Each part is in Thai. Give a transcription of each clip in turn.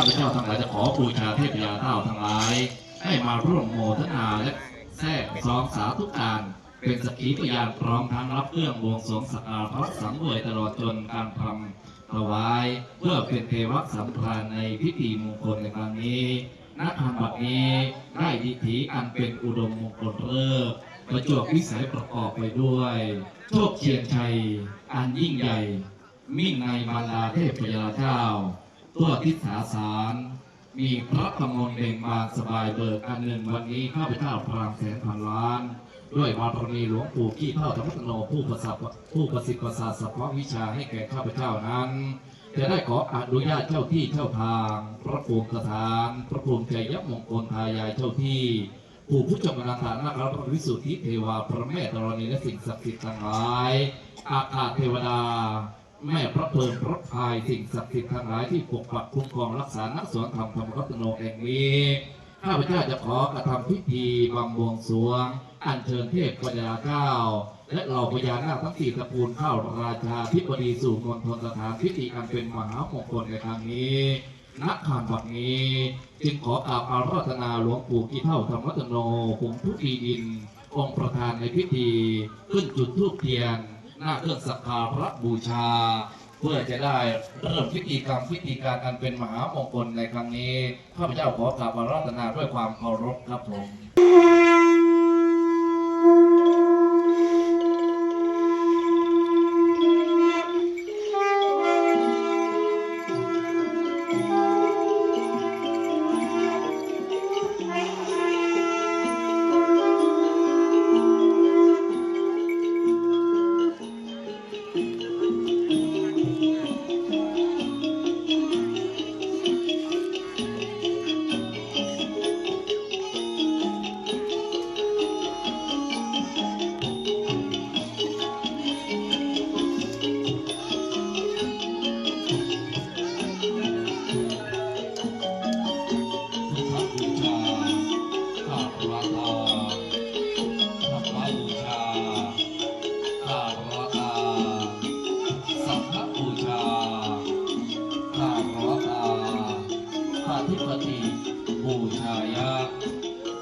าพเจ้าทั้งหลายจะขอบูชาเทพยาเต้าทั้งหลาย ให้มาร่วมโมทนาและแทรกซองสาธุการเป็นสกีพยานพร้อมทั้งรับเครื่องบวงสรวงสักการะพระสังเวยตลอดจนการทำถวาย เพื่อเป็นเทวสัมพันธ์ในพิธีมงคลในครั้งนี้ณธรรมบัดนี้ได้ดิถีอันเป็นอุดมมงคลเลิกษ์ประจวบวิสัยประกอบไปด้วยโชคเชียนชัย อันยิ่งใหญ่ มิ่งในบรรดาเทพยาเจ้า ตัวทิศาสารมีพระกำมลเบ่งบานสบายเบิกอันหนึ่งวันนี้ข้าพเจ้าพรางแสนพันล้าน ด้วยบารมีหลวงปู่ขี้เท่าธรรมตโนผู้ประสับผู้ประสิทธิ์ประสาทสัพพวิชาให้แก่ข้าพเจ้านั้น จะได้ขออนุญาตเจ้าที่เจ้าทาง พระภูมิสถาน พระภูมิใจยมงคลทายายเจ้าที่ผู้ผู้จงมนาฐานนักรับวิสุทธิเทวาพระแม่ธรณีและสิ่งศักดิ์สิทธิ์ทั้งหลาย อาคาเทวดา แม่พระเพลิงพระพายสิ่งศักดิ์สิทธิ์ทั้งหลายที่ปกปักคุ้มครองรักษานักสวนธรรมธรรมรัตโนแห่งนี้ข้าพเจ้าจะขอกระทำพิธีบำบวงสรวง อัญเชิญเทพพญาเก้า และเหล่าพญานาคทั้งสี่ตระกูลเข้าราชาธิบดีสู่มณฑลสถานพิธีอันเป็นมหามงคลในครั้งนี้นักข่าวแบบนี้ จึงขอกราบอาราธนาหลวงปู่กีเท่าธรรมรัตโนผงทุกีดิน องค์ประธานในพิธี ขึ้นจุดธูปเทียน หน้าเครื่องสักการะบูชา เพื่อจะได้เริ่มพิธีกรรมพิธีการอันเป็นมหามงคลในครั้งนี้ข้าพเจ้าขอกราบอารัตนาด้วยความเคารพครับผม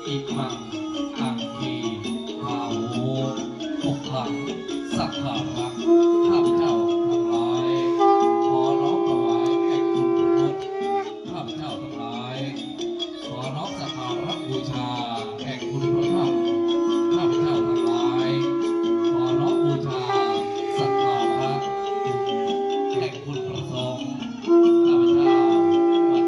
อิมังอังคีภาโวภุพังสักขาร